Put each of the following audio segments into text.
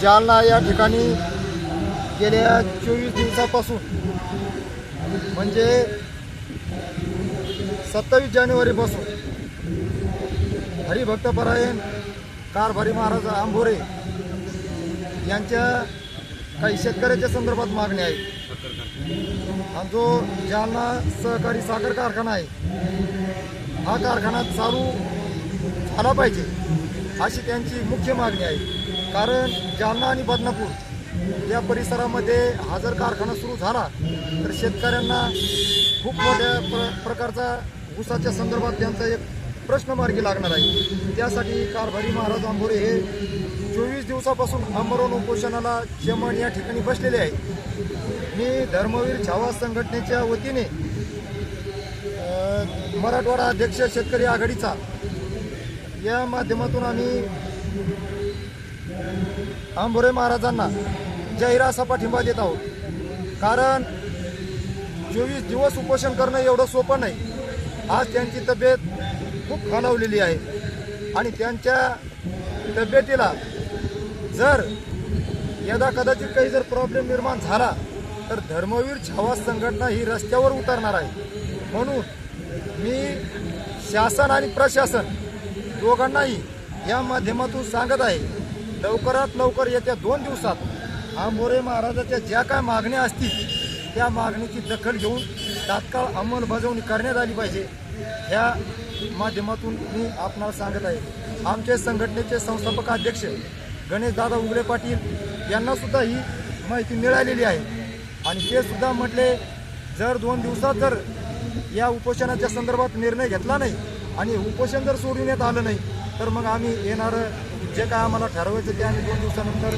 जालना या ठिकाणी गेल्या चोवीस दिवसापासून म्हणजे सत्तावीस जानेवारीपासून हरिभक्तपरायण कारभारी महाराज आंबोरे यांच्या काही शेतकऱ्याच्या संदर्भात मागणी आहे हा जो जालना सहकारी साखर कारखाना आहे हा कारखाना चालू झाला पाहिजे अशी त्यांची मुख्य मागणी आहे. कारण जालना आणि बदनापूर या परिसरामध्ये हा जर कारखाना सुरू झाला तर शेतकऱ्यांना खूप मोठ्या प्र प्रकारचा ऊसाच्या संदर्भात त्यांचा एक प्रश्न मार्गी लागणार आहे. त्यासाठी कारभारी महाराज आंबोरे हे चोवीस दिवसापासून आमरण उपोषणाला चमन या ठिकाणी बसलेले आहेत. मी धर्मवीर छावा संघटनेच्या वतीने मराठवाडा अध्यक्ष शेतकरी आघाडीचा या माध्यमातून आम्ही आंबोरे महाराजांना जाहीर असा पाठिंबा देत आहोत. कारण चोवीस दिवस उपोषण करणं एवढं सोपं नाही. आज त्यांची तब्येत खूप खालावलेली आहे. आणि त्यांच्या तब्येतीला जर यदा कदाचित काही जर प्रॉब्लेम निर्माण झाला तर धर्मवीर छावा संघटना ही रस्त्यावर उतरणार आहे. म्हणून मी शासन आणि प्रशासन दोघांनाही या माध्यमातून सांगत आहे लवकरात लवकर येत्या दोन दिवसात हा मोरे महाराजाच्या ज्या काय मागण्या असतील त्या मागणीची दखल घेऊन तात्काळ अंमलबजावणी करण्यात आली पाहिजे. ह्या माध्यमातून मी आपणाला सांगत आहे. आमचे संघटनेचे संस्थापक अध्यक्ष गणेशदादा उगले पाटील यांनासुद्धा ही माहिती मिळालेली आहे. आणि ते सुद्धा म्हटले जर दोन दिवसात जर या उपोषणाच्या संदर्भात निर्णय घेतला नाही आणि उपोषण जर सोडविण्यात आलं नाही तर मग आम्ही येणारं जे काय आम्हाला ठरवायचं ते आम्ही दोन दिवसानंतर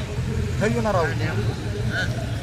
ठरविणार आहोत.